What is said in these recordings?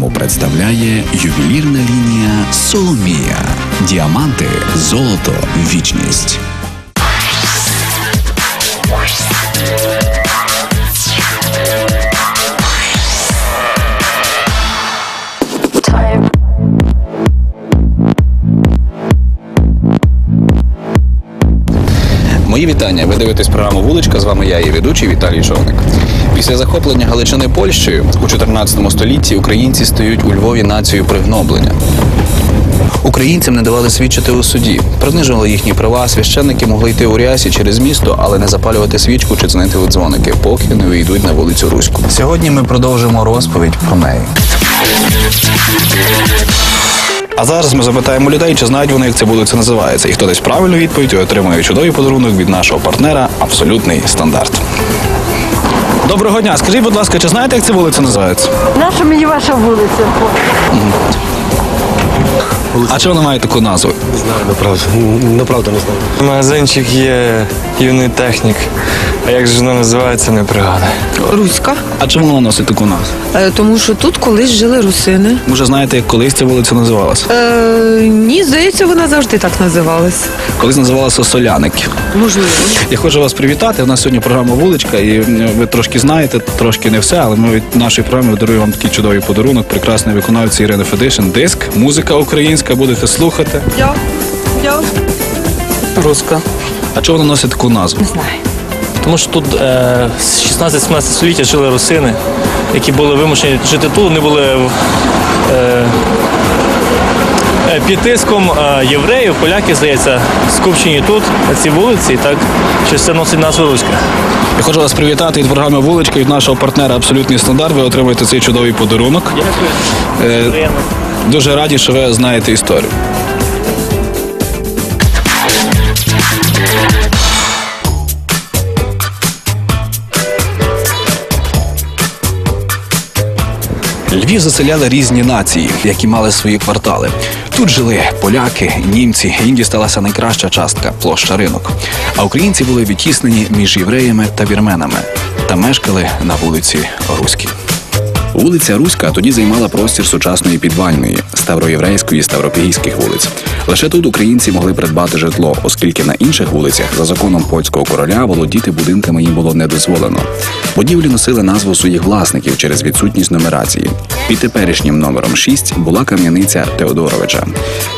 програму представляє ювелірна лінія Соломія. Діаманти, золото, вічність. Мої вітання. Ви дивитесь програму Вуличка. З вами я, її ведучий Віталій Човник. Після захоплення Галичини Польщею у 14 столітті українці стають у Львові нацією пригноблення. Українцям не давали свідчити у суді, принижували їхні права. Священники могли йти у рясі через місто, але не запалювати свічку чи дзвонити у дзвоники, поки не вийдуть на вулицю Руську. Сьогодні ми продовжимо розповідь про неї. А зараз ми запитаємо людей, чи знають вони, як ця вулиця називається. І хто дасть правильну відповідь, отримує чудовий подарунок від нашого партнера Абсолютний стандарт. Доброго дня. Скажіть, будь ласка, чи знаєте, як ця вулиця називається? Наша мені ваша вулиця? А чи вона має таку назву? Не знаю, направду. Направду не знаю. Магазинчик є юний технік. А як же воно називається, не пригадую. Руська, А чому вона носить таку назву? Е, тому що тут колись жили русини. Може, знаєте, як колись ця вулиця називалася? Е, ні, здається, вона завжди так називалась. Колись називалася Соляники. Можливо. Я хочу вас привітати. У нас сьогодні програма Вуличка, і ви трошки знаєте, трошки не все, але ми від нашої програми даруємо вам такий чудовий подарунок. Прекрасний виконавець Ірини Федишин. Диск, музика українська, будете слухати. Я, я Руська. А чого вона носить таку назву? знаю. Тому що тут е, з 16-17 століття жили русини, які були вимушені жити тут, вони були е, е, під тиском е, євреїв, поляків, здається, скупчені тут, на цій вулиці, і так через це носить назву Руська. Я хочу вас привітати від програми Вуличка від нашого партнера Абсолютний стандарт. Ви отримаєте цей чудовий подарунок. Дякую. Е. Дуже раді, що ви знаєте історію. Львів заселяли різні нації, які мали свої квартали. Тут жили поляки, німці. Їм дісталася найкраща частка площа ринок. А українці були відтіснені між євреями та вірменами та мешкали на вулиці Руській. Вулиця Руська тоді займала простір сучасної підвальної, ставроєврейської ставропігійських вулиць. Лише тут українці могли придбати житло, оскільки на інших вулицях за законом польського короля володіти будинками їм було не дозволено. Будівлі носили назву своїх власників через відсутність нумерації. Під теперішнім номером 6 була кам'яниця Теодоровича,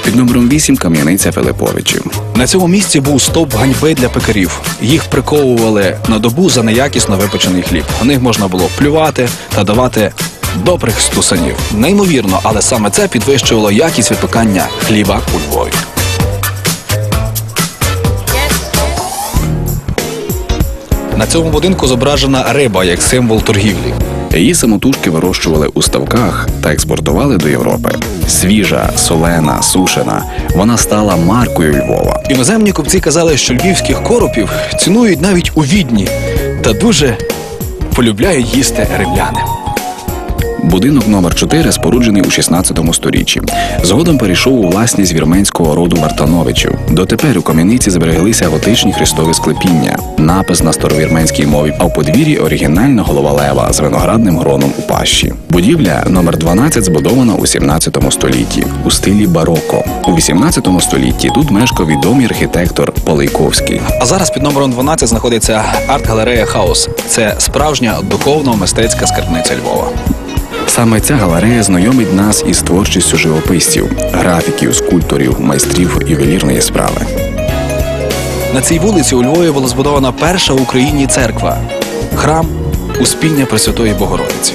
під номером 8 кам'яниця Филиповичів. На цьому місці був стовп ганьби для пекарів. Їх приковували на добу за неякісно випечений хліб. У них можна було плювати та давати добрих стусанів. Неймовірно, але саме це підвищувало якість випікання хліба у Львові. На цьому будинку зображена риба як символ торгівлі. Її самотужки вирощували у ставках та експортували до Європи. Свіжа, солена, сушена. Вона стала маркою Львова. Іноземні купці казали, що львівських коропів цінують навіть у відні та дуже полюбляють їсти римляни. Будинок номер 4 споруджений у 16 сторіччі. Згодом перейшов у власність вірменського роду Вартановичів. Дотепер у кам'яниці збереглися готичні хрестові склепіння, напис на старовірменській мові, а в подвір'ї оригінальна голова лева з виноградним гроном у пащі. Будівля номер 12 збудована у 17 столітті у стилі бароко. У 18 столітті тут мешкав відомий архітектор Полейковський. А зараз під номером 12 знаходиться арт-галерея Хаус. Це справжня духовно-мистецька скарбниця Львова. Саме ця галерея знайомить нас із творчістю живописців, графіків, скульпторів, майстрів ювелірної справи. На цій вулиці у Львові була збудована перша в Україні церква храм Успіння Пресвятої Богородиці.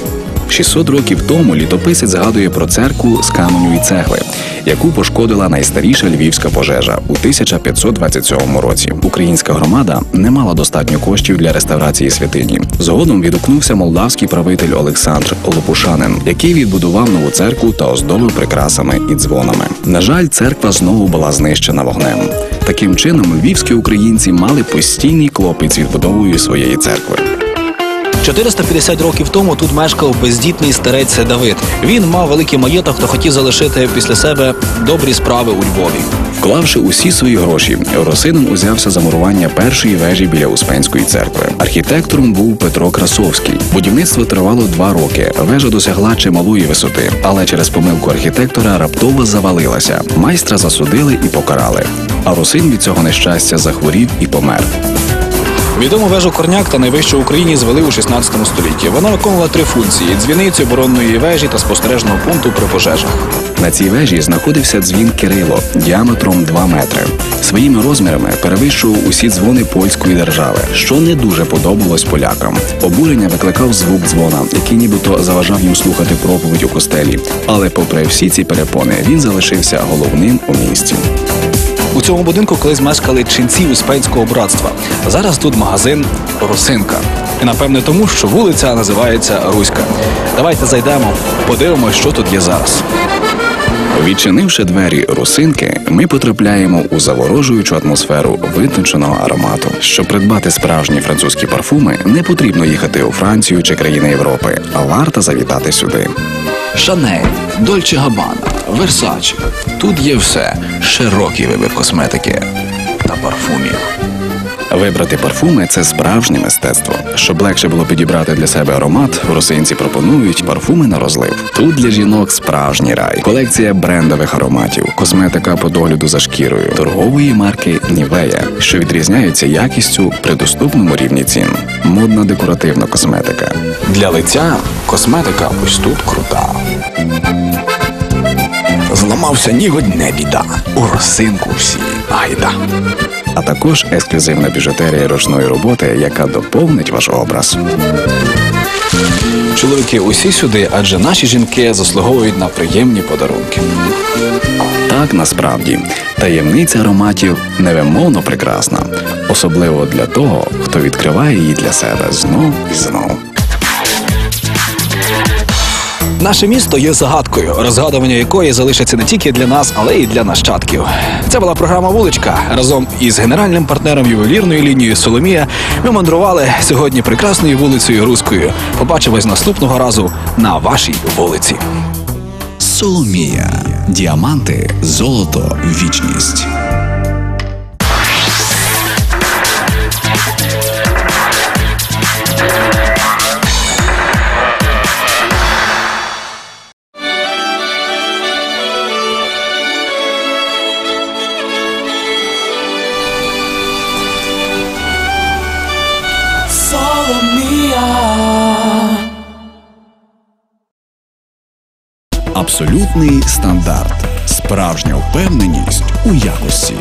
600 років тому літописець згадує про церкву з каменю і цегли, яку пошкодила найстаріша львівська пожежа у 1527 році. Українська громада не мала достатньо коштів для реставрації святині. Згодом відгукнувся молдавський правитель Олександр Лопушанин, який відбудував нову церкву та оздобив прикрасами і дзвонами. На жаль, церква знову була знищена вогнем. Таким чином, львівські українці мали постійний клопіт з відбудовою своєї церкви. 450 років тому тут мешкав бездітний старець Давид. Він мав великий маєток та хотів залишити після себе добрі справи у Львові. Вклавши усі свої гроші, Росинин узявся за мурування першої вежі біля Успенської церкви. Архітектором був Петро Красовський. Будівництво тривало два роки. Вежа досягла чималої висоти, але через помилку архітектора раптово завалилася. Майстра засудили і покарали. А Русин від цього нещастя захворів і помер. Відому вежу Корняк та найвищу в Україні звели у 16 столітті. Вона виконувала три функції: дзвіницю оборонної вежі та спостережного пункту при пожежах. На цій вежі знаходився дзвін Кирило діаметром 2 метри. Своїми розмірами перевищував усі дзвони польської держави, що не дуже подобалось полякам. Обурення викликав звук дзвона, який нібито заважав їм слухати проповідь у костелі. Але, попри всі ці перепони, він залишився головним у місті. У цьому будинку колись мешкали ченці Успенського братства. Зараз тут магазин Русинка. І напевне тому, що вулиця називається Руська. Давайте зайдемо, подивимось, що тут є зараз. Відчинивши двері русинки, ми потрапляємо у заворожуючу атмосферу витонченого аромату. Щоб придбати справжні французькі парфуми, не потрібно їхати у Францію чи країни Європи, а варто завітати сюди. Шанель, Дольче Габана, Версачі. Тут є все. Широкий вибір косметики та парфумів. Вибрати парфуми це справжнє мистецтво. Щоб легше було підібрати для себе аромат, русинці пропонують парфуми на розлив. Тут для жінок справжній рай, колекція брендових ароматів, косметика по догляду за шкірою, торгової марки Нівея, що відрізняються якістю при доступному рівні цін. Модна декоративна косметика. Для лиця косметика ось тут крута. Зламався нігодь не біда. У росинку всі айда. А також ексклюзивна біжутерія ручної роботи, яка доповнить ваш образ. Чоловіки, усі сюди, адже наші жінки заслуговують на приємні подарунки. Так насправді таємниця ароматів невимовно прекрасна, особливо для того, хто відкриває її для себе знов і знов. Наше місто є загадкою, розгадування якої залишиться не тільки для нас, але й для нащадків. Це була програма Вуличка. Разом із генеральним партнером ювелірної лінії Соломія ми мандрували сьогодні прекрасною вулицею Руською. Побачимось наступного разу на вашій вулиці. Соломія. Діаманти, золото, вічність. Абсолютний стандарт. Справжня впевненість у якості.